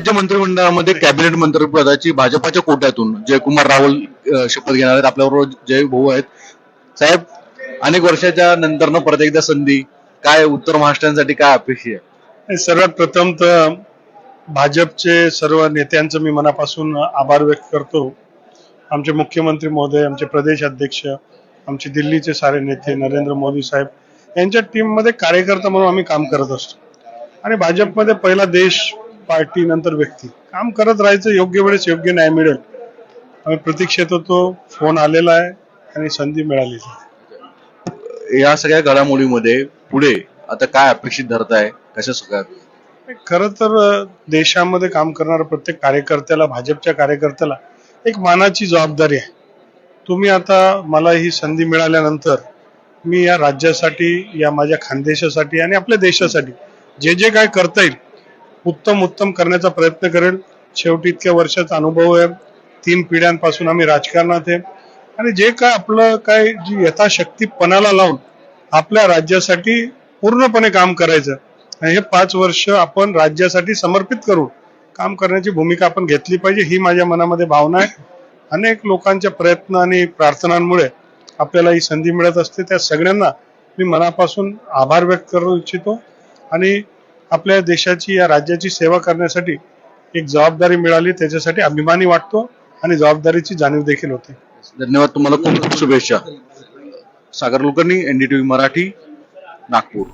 राज्य मंत्रिमंडळामध्ये कॅबिनेट मंत्रिपदाची भाजपाच्या कोट्यातून जयकुमार रावल शपथ घेणार आहेत. आपल्याबरोबर जय भाऊ आहेत. साहेब अनेक वर्षाच्या नंतर परत एकदा संधी. काय उत्तर महाराष्ट्रांसाठी काय अपेक्षा आहे? सर्वात प्रथम तर भाजपचे सर्व नेत्यांचं मी मनापासून आभार व्यक्त करतो. आमचे मुख्यमंत्री महोदय आमचे प्रदेश अध्यक्ष आमचे दिल्लीचे सारे नेते नरेंद्र मोदी साहेब यांच्या टीममध्ये कार्यकर्ता म्हणून आम्ही काम करत असतो. आणि भाजपमध्ये पहिला देश पार्टी नंतर व्यक्ती. काम करत राहायचं योग्य वेळेस योग्य न्याय मिळेल. आम्ही प्रतीक्षेत होतो फोन आलेला आहे आणि संधी मिळालेली आहे. या सगळ्या घडामोडीमध्ये पुढे आता काय अपेक्षित धरताय? कशा सगळ्यात खर तर देशामध्ये काम करणाऱ्या प्रत्येक कार्यकर्त्याला भाजपच्या कार्यकर्त्याला एक मानाची जबाबदारी आहे. तुम्ही आता मला ही संधी मिळाल्यानंतर मी या राज्यासाठी या माझ्या खानदेशासाठी आणि आपल्या देशासाठी जे जे काय करता येईल उत्तम उत्तम करण्याचा प्रयत्न करेल. शेवटी इतक्या वर्षाचा अनुभव आहे. तीन पिढ्यांपासून आम्ही राजकारणात आहे. आणि जे काय आपलं काय जी यथाशक्ती पणाला लावून आपल्या राज्यासाठी पूर्णपणे काम करायचं आणि हे पाच वर्ष आपण राज्यासाठी समर्पित करून काम करण्याची भूमिका आपण घेतली पाहिजे ही माझ्या मनामध्ये भावना आहे. अनेक लोकांच्या प्रयत्न आणि प्रार्थनांमुळे आपल्याला ही संधी मिळत असते. त्या सगळ्यांना मी मनापासून आभार व्यक्त करू इच्छितो. आणि आपल्या देशाची या राज्याची सेवा करण्यासाठी एक जबाबदारी मिळाली. त्याच्यासाठी अभिमानी वाटतो आणि जबाबदारीची जाणीव देखील होते. धन्यवाद तुम्हाला. खूप खूप शुभेच्छा. सागर कुलकर्णी एनडीटीव्ही मराठी नागपूर.